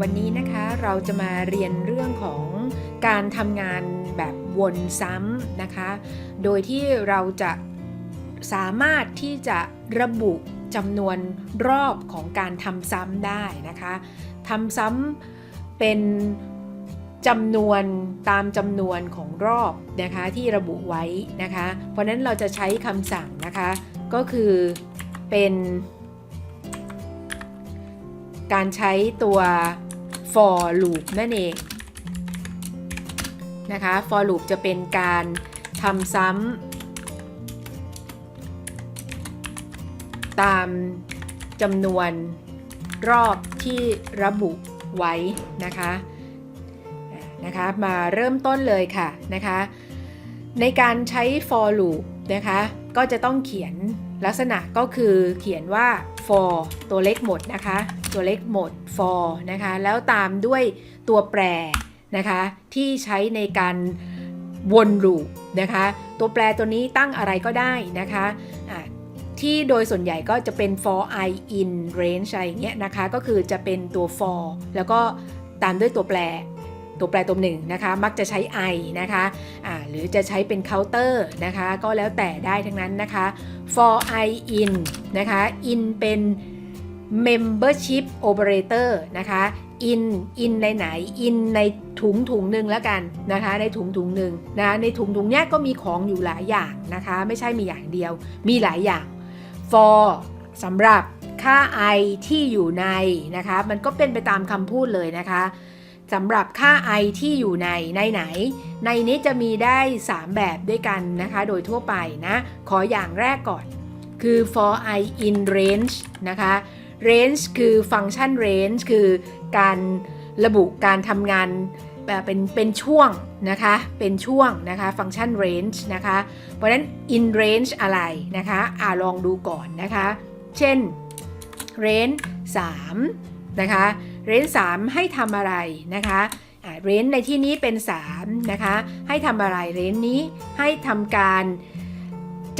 วันนี้นะคะเราจะมาเรียนเรื่องของการทำงานแบบวนซ้ำนะคะ โดยที่เราจะสามารถที่จะระบุจำนวนรอบของการทำซ้ำได้นะคะทำซ้ำเป็นจำนวนตามจำนวนของรอบนะคะที่ระบุไว้นะคะ เพราะนั้นเราจะใช้คำสั่งนะคะก็คือเป็นการใช้ตัว for loop นั่นเองนะคะ for loop จะเป็นการทำซ้ำตามจำนวนรอบที่ระบุไว้นะคะนะคะมาเริ่มต้นเลยค่ะนะคะ ในการใช้ for loop นะคะ ก็จะต้องเขียน ลักษณะก็คือเขียนว่า for ตัวเล็กหมดนะคะ ตัวเล็กหมด for นะคะ แล้วตามด้วยตัวแปรนะคะ ที่ใช้ในการวนลูปนะคะ ตัวแปรตัวนี้ตั้งอะไรก็ได้นะคะะที่โดยส่วนใหญ่ก็จะเป็น for i in range อะไรเงี้ยนะคะ ก็คือจะเป็นตัว for แล้วก็ตามด้วยตัวแปร ตัวแปรตัวหนึ่งนะคะ มักจะใช้ i นะคะะหรือจะใช้เป็น counter นะคะ ก็แล้วแต่ได้ทั้งนั้นนะคะ for i in นะคะ in เป็น membership operator นะคะ in in ในไหน in ในถุงถุงหนึ่งแล้วกันนะคะ ในถุงถุงหนึ่งนะในถุงถุงเนี้ยก็มีของอยู่หลายอย่างนะคะ ไม่ใช่มีอย่างเดียว มีหลายอย่าง for สำหรับค่า i ที่อยู่ในนะคะ มันก็เป็นไปตามคำพูดเลยนะคะ สำหรับค่า i ที่อยู่ในในไหน ในนี้จะมีได้ 3 แบบด้วยกันนะคะ โดยทั่วไปนะ ขออย่างแรกก่อน คือ for i in range นะคะ range คือฟังก์ชัน range คือการระบุการทำงานแบบเป็นเป็นช่วงนะคะ เป็นช่วงนะคะฟังก์ชัน range นะคะ เพราะฉะนั้น in range อะไรนะคะอ่าลองดูก่อนนะคะ เช่น range 3 นะคะ range 3ให้ทำอะไรนะคะอ่า range ในที่นี้เป็น3นะคะให้ทำอะไร range นี้ให้ทำการ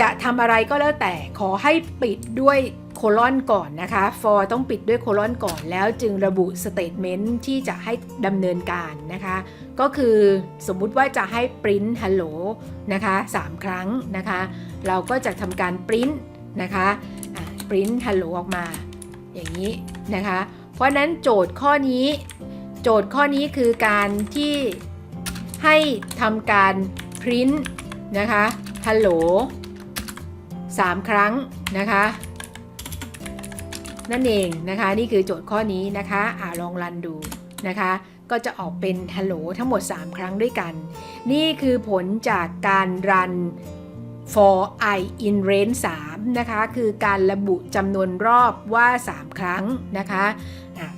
จะทำอะไรก็แล้วแต่ขอให้ปิดด้วยโคลอนก่อนนะคะ for ต้องปิดด้วยโคลอนก่อนแล้วจึงระบุ statement ที่จะให้ดำเนินการนะคะ ก็คือสมมุติว่าจะให้ print hello นะคะ3ครั้งนะคะ เราก็จะทำการ print นะคะอะ print hello ออกมา อย่างนี้นะคะ เพราะนั้นโจทย์ข้อนี้ โจทย์ข้อนี้คือการที่ให้ทำการ print นะคะ hello 3ครั้งนะคะนั่นเองนะคะนี่คือโจทย์ข้อนี้นะคะอ่าลองรันดูนะคะก็จะออกเป็น hello ทั้งหมด 3 ครั้งด้วยกัน นี่คือผลจากการรัน for i in range 3นะคะคือการระบุจำนวนรอบว่า 3 ครั้งนะคะ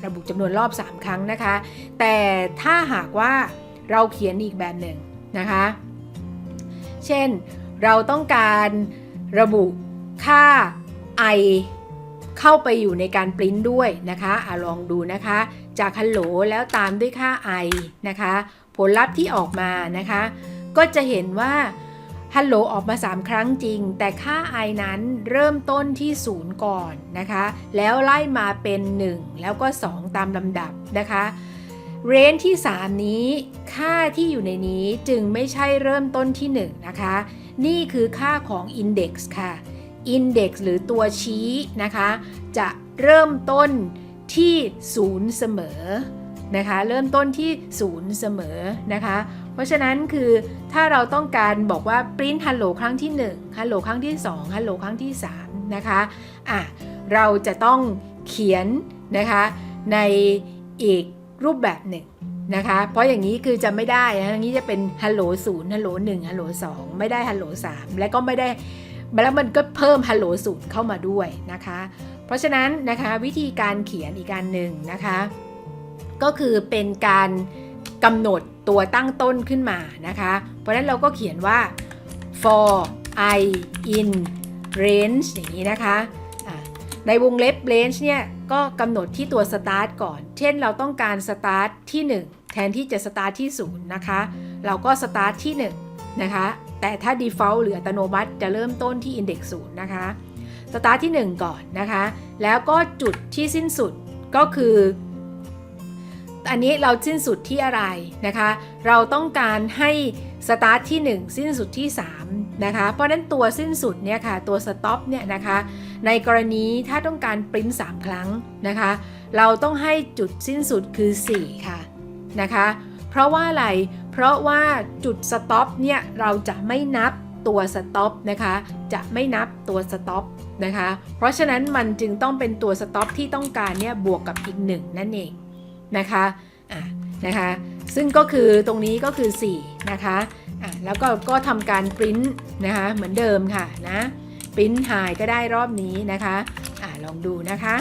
ระบุจำนวนรอบ 3 ครั้งนะคะ แต่ถ้าหากว่าเราเขียนอีกแบบหนึ่งนะคะ เช่นเราต้องการระบุค่า i เข้าไปอยู่ในการปริ้นด้วยนะคะอะลองดูนะคะ จากฮัลโหลแล้วตามด้วยค่า i นะคะ ผลลัพธ์ที่ออกมานะคะ ก็จะเห็นว่า ฮัลโหลออกมา 3 ครั้งจริง แต่ค่า i นั้นเริ่มต้นที่0ก่อนนะคะ แล้วไล่มาเป็น 1 แล้วก็ 2 ตามลำดับนะคะเรนที่ 3 นี้ค่าที่อยู่ในนี้จึงไม่ใช่เริ่มต้นที่ 1 นะคะ นี่คือค่าของ Index ค่ะ Index หรือตัวชี้นะคะ จะเริ่มต้นที่0เสมอนะคะ เริ่มต้นที่0เสมอนะคะ เพราะฉะนั้นคือ ถ้าเราต้องการบอกว่า print hello ครั้งที่1 hello ครั้งที่2 hello ครั้งที่3นะคะอะเราจะต้องเขียนนะคะในอีกรูปแบบหนึ่งนะคะเพราะอย่างนี้คือจะไม่ได้นะอย่างนี้จะเป็น hello 0 hello 1 hello 2ไม่ได้ hello 3และก็ไม่ได้แล้วมันก็เพิ่ม hello 0เข้ามาด้วยนะคะ เพราะฉะนั้นนะคะวิธีการเขียนอีกการหนึ่งนะคะ ก็คือเป็นการกำหนด ตัวตั้งต้นขึ้นมานะคะ เพราะฉะนั้นเราก็เขียนว่า for i in range อย่างนี้นะคะะในวงเล็บ range เนี่ยก็กำหนดที่ตัว start ก่อน เช่นเราต้องการ start ที่ 1 แทนที่จะ start ที่ 0 นะคะ เราก็ start ที่ 1 นะคะ แต่ถ้า default หรืออัตโนมัติจะเริ่มต้นที่ index 0 นะคะ start ที่ 1 ก่อนนะคะ แล้วก็จุดที่สิ้นสุดก็คือ อันนี้เราสิ้นสุดที่อะไรนะคะ เราต้องการให้สตาร์ทที่ 1 สิ้นสุดที่ 3 นะคะ เพราะนั้นตัวสิ้นสุดเนี่ยค่ะ ตัวสต็อปเนี่ยนะคะ ในกรณีถ้าต้องการปริ้น3 ครั้งนะคะ เราต้องให้จุดสิ้นสุดคือ 4 ค่ะนะคะ เพราะว่าอะไร เพราะว่าจุดสต็อปเนี่ยเราจะไม่นับตัวสต็อปนะคะ จะไม่นับตัวสต็อปนะคะ เพราะฉะนั้นมันจึงต้องเป็นตัวสต็อปที่ต้องการเนี่ยบวกกับอีกหนึ่งนั่นเอง นะคะอะนะคะซึ่งก็คือตรงนี้ก็คือ 4 นะคะอะแล้วก็ก็ทำการปริ้นนะคะเหมือนเดิมค่ะนะปริ้นไฮก็ได้รอบนี้นะคะอะลองดูนะคะ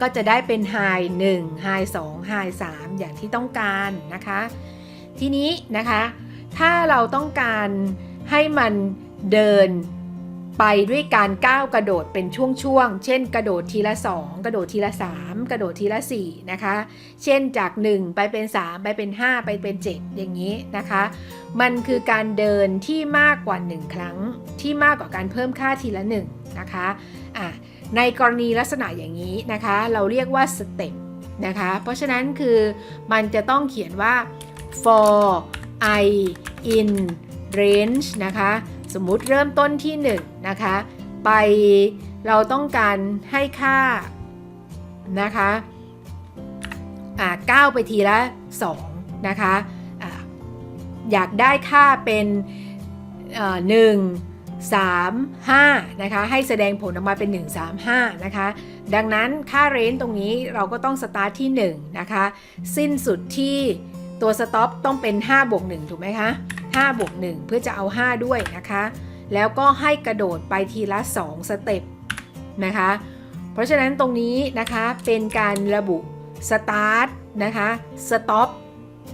ก็จะได้เป็น High 1 High 2 High 3อย่างที่ต้องการนะคะ ทีนี้นะคะถ้าเราต้องการให้มันเดินไปด้วยการก้าวกระโดดเป็นช่วงๆ เช่น กระโดดทีละ 2 กระโดดทีละ 3 กระโดดทีละ 4 นะคะ เช่นจาก 1 ไปเป็น 3 ไปเป็น 5 ไปเป็น 7 อย่างนี้นะคะ มันคือการเดินที่มากกว่า 1 ครั้งที่มากกว่าการเพิ่มค่าทีละ 1 นะคะอะในกรณีลักษณะอย่างนี้นะคะ เราเรียกว่าสเต็ปนะคะ เพราะฉะนั้นคือมันจะต้องเขียนว่า for i in range นะคะ สมมุติเริ่มต้นที่ 1 นะคะ ไปเราต้องการให้ค่า นะคะอ่าก้าวไปทีละ2นะคะอ่าอยากได้ค่าเป็นอ่อหนึ่ง3 5นะคะให้แสดงผลออกมาเป็น 1 3 5นะคะดังนั้นค่าเรนจ์ตรงนี้เราก็ต้องสตาร์ทที่ 1 นะคะ สิ้นสุดที่ตัวสต็อปต้องเป็น 5 บวก 1 ถูกไหมคะ5บวก 1 เพื่อจะเอา 5 ด้วยนะคะ แล้วก็ให้กระโดดไปทีละ 2 สเต็ปนะคะ ราะฉะนั้นตรงนี้นะคะเป็นการระบุสตาร์ทนะคะสต็อป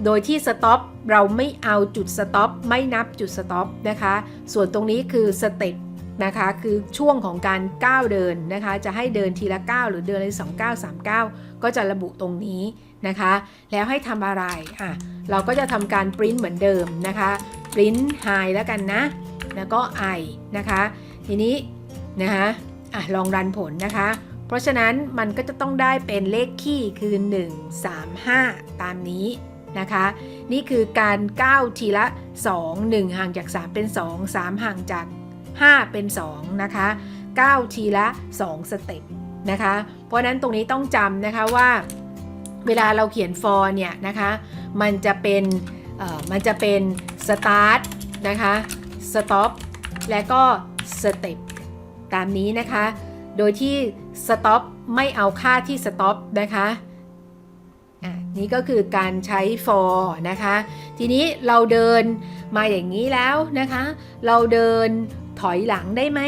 โดยที่สต็อปเราไม่เอาจุดสต็อปไม่นับจุดสต็อปนะคะ ส่วนตรงนี้คือสเต็ปนะคะคือช่วงของการก้าวเดินนะคะ จะให้เดินทีละก้าวหรือเดินเลย2ก้าว3ก้าวก็จะระบุตรงนี้นะคะ แล้วให้ทำอะไรอะเราก็จะทำการปริ้นเหมือนเดิมนะคะปริ้นไฮแล้วกันนะ แล้วก็ i นะคะ ทีนี้นะคะอะลองรันผลนะคะ เพราะฉะนั้นมันก็จะต้องได้เป็นเลขคี่คือ 1 3 5 ตามนี้นะคะ นี่คือการก้าวทีละ 2 1 ห่างจาก 3 เป็น 2 3 ห่างจาก 5 เป็น 2 นะคะก้าวทีละ 2 สเต็ปนะคะ เพราะนั้นตรงนี้ต้องจำนะคะว่า เวลาเราเขียน for เนี่ยนะคะ มันจะเป็นมันจะเป็น start นะคะ stop และก็ step ตามนี้นะคะ โดยที่ stop ไม่เอาค่าที่ stop นะคะอะนี่ก็คือการใช้ for นะคะ ทีนี้เราเดินมาอย่างนี้แล้วนะคะ เราเดินถอยหลังได้ไหม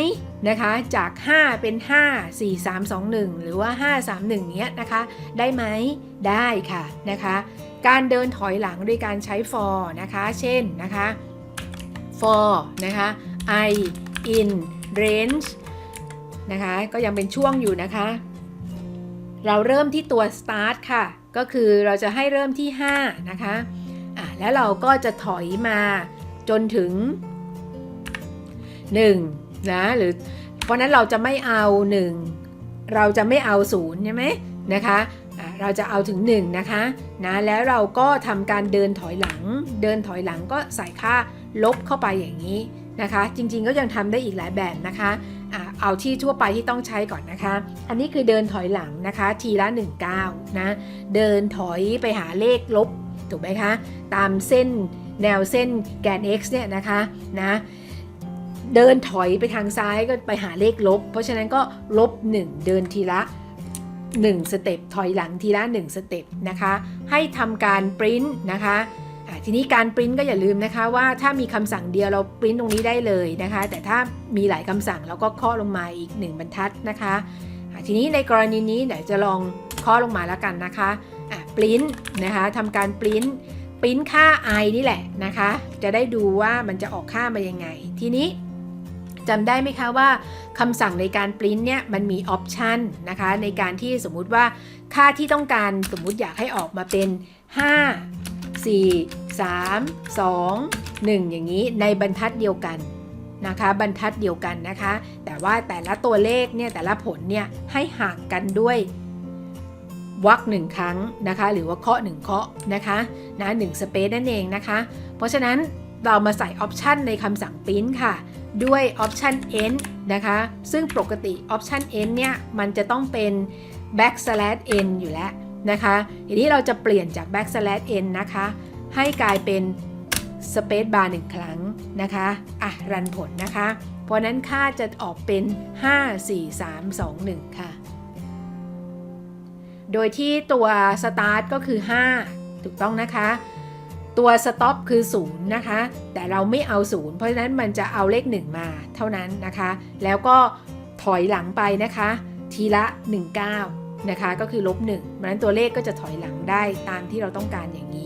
นะคะ จาก 5 เป็น 5 4 3 2 1 หรือว่า 5 3 1 เนี้ยนะคะ ได้ไหมได้ค่ะนะคะ การเดินถอยหลังโดยการใช้ for นะคะ เช่นนะคะ for นะคะ i in range นะคะ ก็ยังเป็นช่วงอยู่นะคะ เราเริ่มที่ตัว start ค่ะ ก็คือเราจะให้เริ่มที่ 5 นะคะอะแล้วเราก็จะถอยมาจนถึง 1 นะ หรือเพราะนั้นเราจะไม่เอา 1 เราจะไม่เอา0ใช่ไหมนะคะะเราจะเอาถึง 1 นะคะนะแล้วเราก็ทำการเดินถอยหลัง เดินถอยหลังก็ใส่ค่าลบเข้าไปอย่างนี้นะคะ จริงๆก็ยังทำได้อีกหลายแบบนะคะ เอาที่ทั่วไปที่ต้องใช้ก่อนนะคะ อันนี้คือเดินถอยหลังนะคะ ทีละ1ก้าวนะ เดินถอยไปหาเลขลบ ถูกไหมคะ ตามเส้นแนวเส้นแกน x เนี่ยนะคะนะเดินถอยไปทางซ้ายก็ไปหาเลขลบ เพราะฉะนั้นก็ลบ 1 เดินทีละ 1 สเต็ปถอยหลังทีละ 1 สเต็ปนะคะ ให้ทำการปริ้นนะคะอะ ทีนี้การปริ้นก็อย่าลืมนะคะว่าถ้ามีคำสั่งเดียวเราปริ้นตรงนี้ได้เลยนะคะ แต่ถ้ามีหลายคำสั่งเราก็ข้อลงมาอีก 1 บรรทัดนะคะทีนี้ในกรณีนี้เดี๋ยวจะลองข้อลงมาแล้วกันนะคะอะปริ้นนะคะทำการปริ้นปริ้นค่า i นี่แหละนะคะ จะได้ดูว่ามันจะออกค่ามายังไง ทีนี้จำได้ไหมคะว่าคำสั่งในการปริ้นเนี่ยมันมีออปชันนะคะในการที่สมมุติว่าค่าที่ต้องการสมมุติอยากให้ออกมาเป็น 5 4 3 2 1 อย่างนี้ในบรรทัดเดียวกันนะคะ บรรทัดเดียวกันนะคะ แต่ว่าแต่ละตัวเลขเนี่ยแต่ละผลเนี่ยให้ห่างกันด้วยวักหนึ่งครั้งนะคะ หรือว่าเคาะหนึ่งเคาะนะคะนะหนึ่งสเปซนั่นเองนะคะ เพราะฉะนั้นเรามาใส่ออปชันในคำสั่ง print ค่ะ ด้วยออปชัน n นะคะ ซึ่งปกติออปชัน n เนี่ย มันจะต้องเป็น backslash n อยู่แล้วนะคะ ทีนี้เราจะเปลี่ยนจาก backslash n นะคะ ให้กลายเป็น space bar หนึ่งครั้งนะคะอะรันผลนะคะ เพราะนั้นค่าจะออกเป็น 5 4 3 2 1 ค่ะ โดยที่ตัว start ก็คือ 5 ถูกต้องนะคะ ตัว stop คือ 0 นะคะ แต่เราไม่เอา 0 เพราะฉะนั้นมันจะเอาเลข 1 มาเท่านั้นนะคะ แล้วก็ถอยหลังไปนะคะ ทีละ 19 นะคะ ก็คือลบ1เพราะฉะนั้นตัวเลขก็จะถอยหลังได้ตามที่เราต้องการอย่างนี้